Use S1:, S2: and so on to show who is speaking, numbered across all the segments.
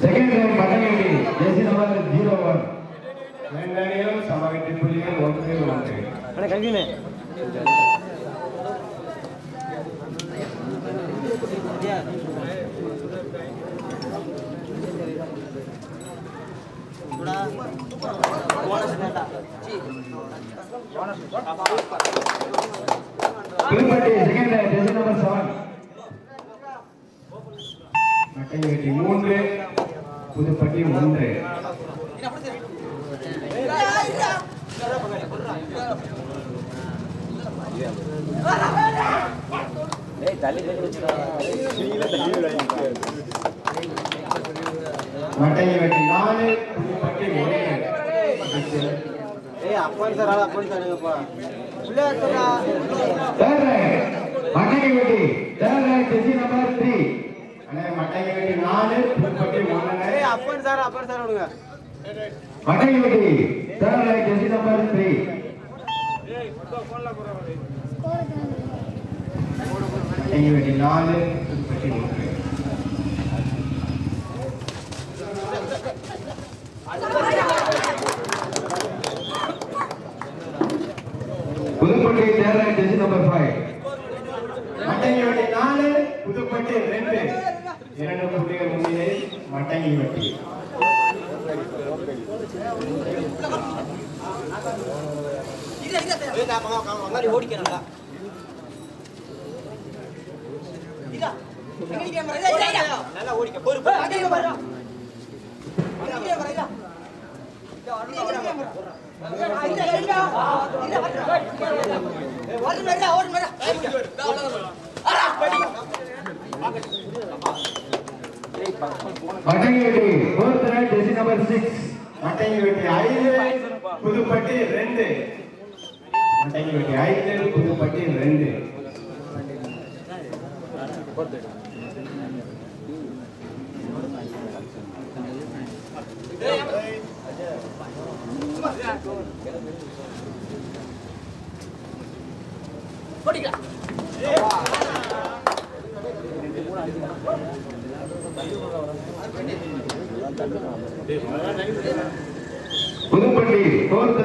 S1: Second right Pattangatti jersey number zero one
S2: இரண்டு அணிகளும் சமவெற்றி புள்ளிகள் ஒன்று ஒன்று.
S3: கல்வினே
S1: செகண்ட் நம்பர் செவன்
S2: மூன்று. புதுப்பட்டி ஒன்று மட்டையேட்டி நாலு புதுப்பட்டி ஒன்று
S3: அப்பன் சார் அப்பன் சார் எங்கப்பா
S1: third right Pattangatti third right jersey number three
S2: அண்ணே மட்டையேட்டி நாலு புதுப்பட்டி
S3: ஏய் அப்பன் சார் அப்பன் சார் விடுங்க.
S1: Pattangatti third right jersey number three
S2: Mattaiyetti நாலு
S1: அங்காடி ஓடிக்க நல்லா
S2: நல்லா ஓடிக்க பொறுப்பு ஓடு மேடா ஓடு மேடா. மட்டையேட்டி
S1: ஃபோர்த் நம்பர் 6
S2: மட்டையேட்டி 5 புதுப்பட்டி 2 ఐదు కొద్దిగా పట్టింది రెండు
S1: Puduppatti fourth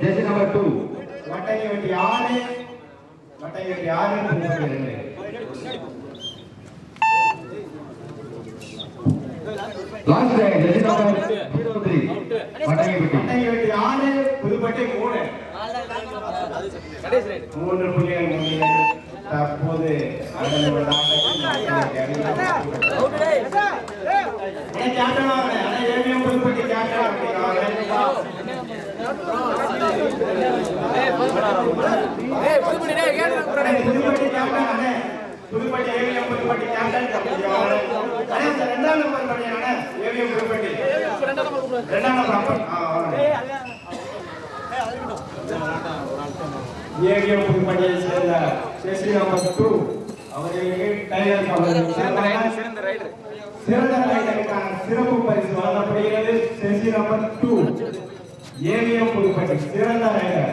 S1: jersey number two three Pattangatti
S2: Mattaiyetti ஆறு புதுப்பட்டி மூணு மூன்று புள்ளிகள் முன்னிலை தற்போது நடந்து கேப்டன் வாங்க ஆனா AVM Puduppatti captain Puduppatti AVM Puduppatti captain ரெண்டாம் நம்பர் ஏவிஎம் புதுப்பட்டி ரெண்டாம் நம்பர் ஏவிஎம் புதுப்பட்டியை சேர்ந்த சேசி நம்பர் டூ அவர்களுக்கு டைலர் சிறந்த ரைடர் சிறந்த ரைடருக்கான சிறப்பு பரிசு வழங்கப்படுகிறது chassis number two AVM Puduppatti சிறந்த ரைடர்.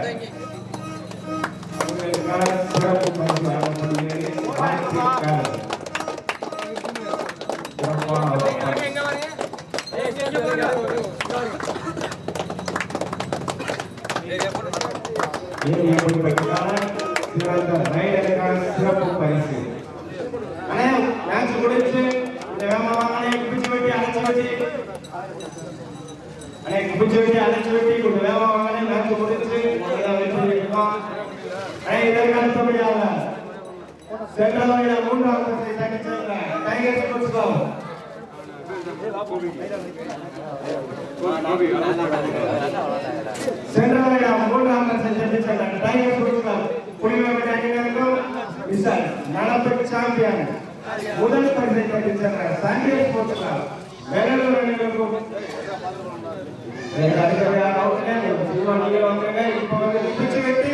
S2: சிறப்பு பரிசு வழங்கப்படுகிறது சிறந்த ரைடருக்கான சிறப்பு பரிசு அண்ணே மேட்ச் முடிச்சு இந்த வேமா குப்பிச்சு வெட்டி அழைச்சு வெட்டி அண்ணே குப்பிச்சு வெட்டி வெட்டி கொஞ்சம் மேட்ச் முடிச்சு முதல்ல வெற்றி இருக்கோம் அண்ணே இதற்கு அடுத்தபடியாக சென்றவங்க மூன்றாவது பரிசை தட்டிச் சென்ற டைகர் ஸ்போர்ட்ஸ் கிளப். சென்றவங்க மூன்றாம் பரிசை தட்டிச் சென்ற டைகர் ஸ்போர்ட்ஸ் கிளப். புலிவேட்டை அணியினருக்கும் விசால் நடப்பு சாம்பியன் முதல் பரிசை தட்டிச் சென்ற சண்டே ஸ்போர்ட்ஸ் கிளப். பெங்களூர் அணியினருக்கும் வந்துருங்க இப்போ வந்து பிச்சு வெட்டி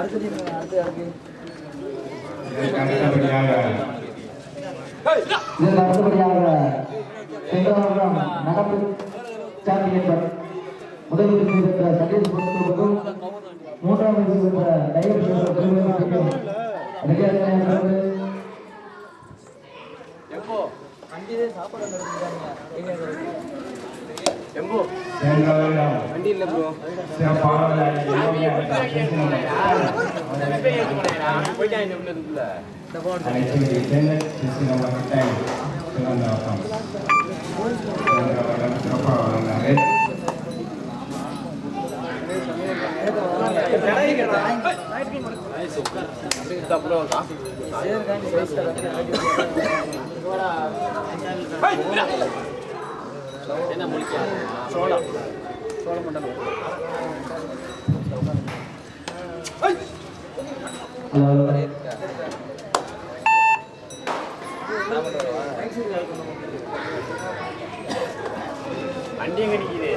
S2: இதற்கு அடுத்தபடியாக
S4: இதில் அடுத்தபடியாக சென்ற வருடம் நடப்பு சாம்பியன் முதல் பரிசு பெற்ற சதீஷ் பொறுத்தவருக்கும் மூன்றாம் பரிசு பெற்ற டைவர் பெற்ற பெருமைக்கும் ரெடியாக
S2: வருடம் சிறப்பாக வழங்கினாரு
S3: என்ன முடிக்க சோளம். சோளம் மட்டும் வண்டி எங்க நிக்குது?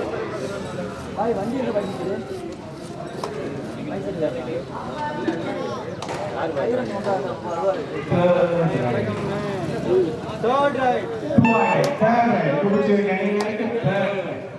S2: Third right two right third right குடிச்சிருக்க நீங்க தேர்ட் ரைட் இதையும்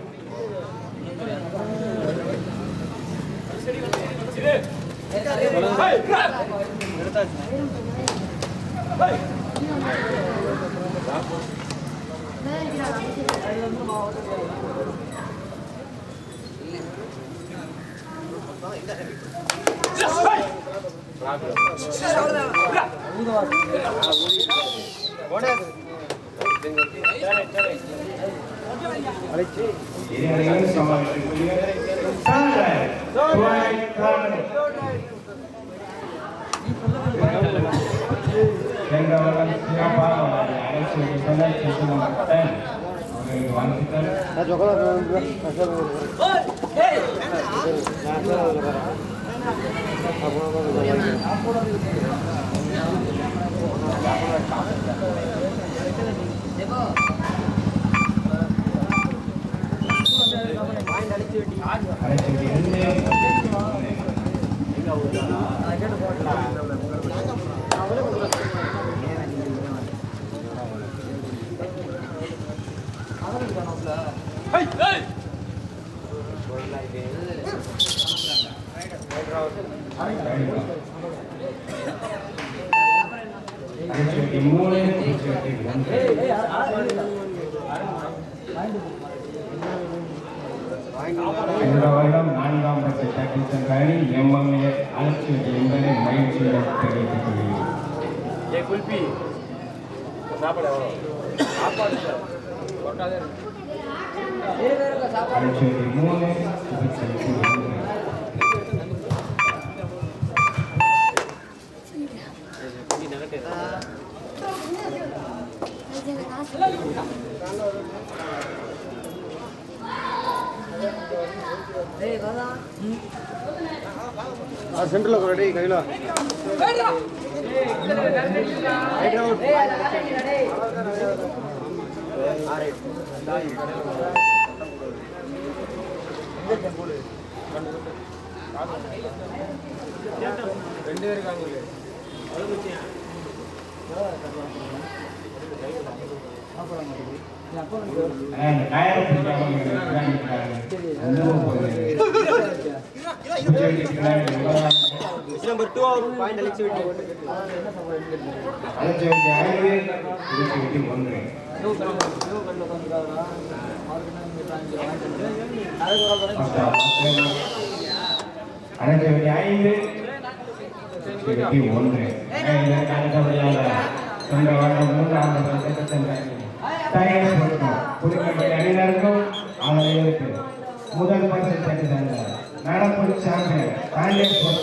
S2: சமாளிக்கக்கூடிய third right two right third right சென்ற வருடம் சிறப்பாக வழங்கிய அரசு ஜெனரல் சிஸ்டம் டைம் அவர்களுக்கு வாழ்த்துக்கள் அனைத்து இருந்து அனைத்து மூணு ஒன்று இந்த வருடம் நான்காம் பட்ச சென்ற அணி எம்எம்ஏ அலட்சி என்பதை மகிழ்ச்சியுடன் தெரிவித்துக் கொள்கிறேன்.
S3: ஏ குல்பி சாப்பாடு. சாப்பாடு
S2: கடைசி மூணு சென்டர்ல ரெடி கையில ஆறு ரெண்டு பேர்
S3: நம்பர் டூ ஆகும் பாயிண்ட் அழைச்சி விட்டு
S2: அழைச்சி விட்டு ஒன்று அனைத்து ஐந்து இருபத்தி ஒன்று இதற்கு அடுத்தபடியாக சென்ற வருடம் மூன்றாம் வருடத்தில் சென்ற அணியினருக்கும் அவர்களுக்கு முதல் பரிசு பெற்று நடப்பு சாம்பியன் அணியினர்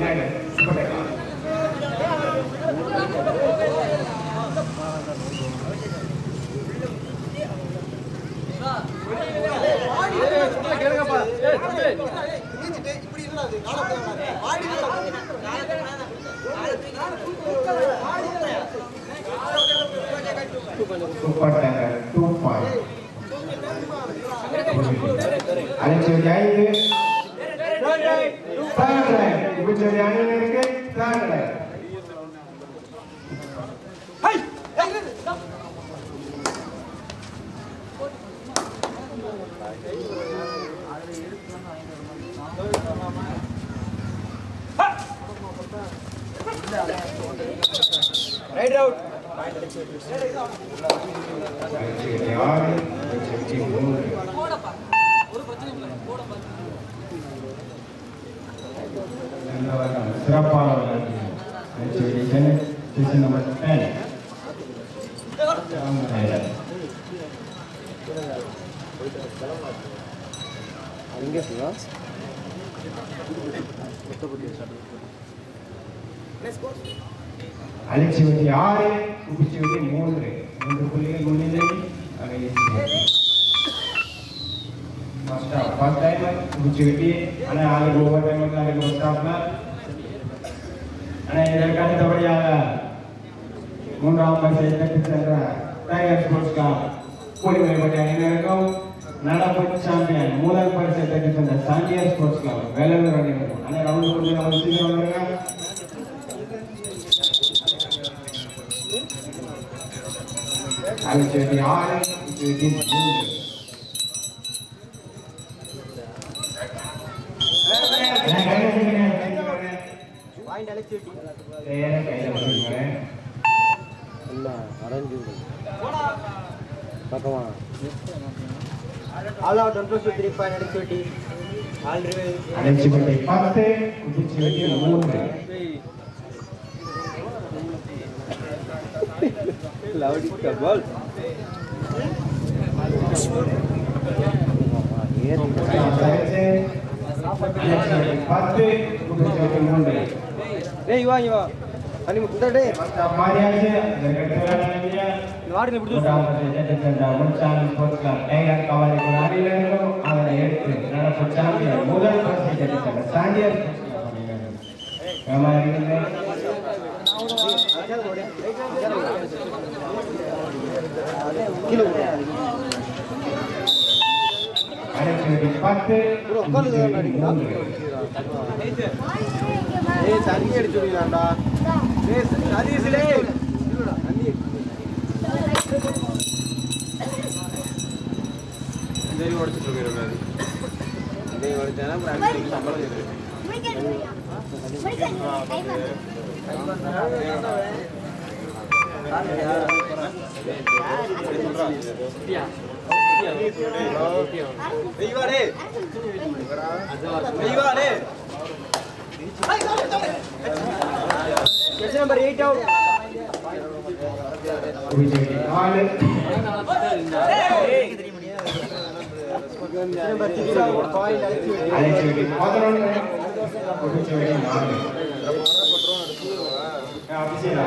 S2: 卖人。அலைச்சோடி ஆறு குப்பிச்சோடி மூன்று. மூன்று புள்ளிகள் முன்னிலை அலைச்சோடி ஃபர்ஸ்ட் ஆஃப் ஃபர்ஸ்ட் டைம் குப்பிச்சோடி ஆனால் ஆளுக்கு ஒவ்வொரு டைம் வந்து ஃபர்ஸ்ட் ஆஃப்ல ஆனால் இதற்கு அடுத்தபடியாக மூன்றாம் பரிசை தட்டி சென்ற டைகர் ஸ்போர்ட்ஸ் கிளப் கூலிமலைப்பட்டி அணியினருக்கும் நடப்பு சாம்பியன் முதல் பரிசை தட்டி சென்ற சாண்டியர் ஸ்போர்ட்ஸ் கிளப் வேலூர் அணியினருக்கும் ஆனால் ரவுண்ட் கொஞ்சம் ரவுண்ட் சீக்கிரம் வந்துருங்க அலைச்சோடி ஆறு குப்பிச்சோடி மூன்று
S3: பாயிண்ட் அழைச்சி விட்டி. All out one plus three point விட்டி
S2: மூன்று.
S3: லவுடி கபால்
S2: மூன்று.
S3: டேய் வா இங்க இந்த டேய்
S2: மாறியாச்சு அதற்கடுத்து விளையாடிய
S3: இந்த வாடில பிடிச்சு
S2: முன்சாமி கிளப் டைகர் கவலை அணியினருக்கும் அதனை எடுத்து நடப்பு சாம்பியன் முதல் பரிசை சாண்டியர் பத்து
S3: ஏய் தண்ணி அடிச்சு விடுறான்டா ஏய். இல்லடா தண்ணி. சரி உடைச்சிட்டு இருக்கேன் இதை உடைச்சானா அப்புறம் அடிச்சு சம்பளம் கேட்குறேன் தெய்வாடே தெய்வாடே Question number eight out.
S2: பதினொன்று அபிஷேகா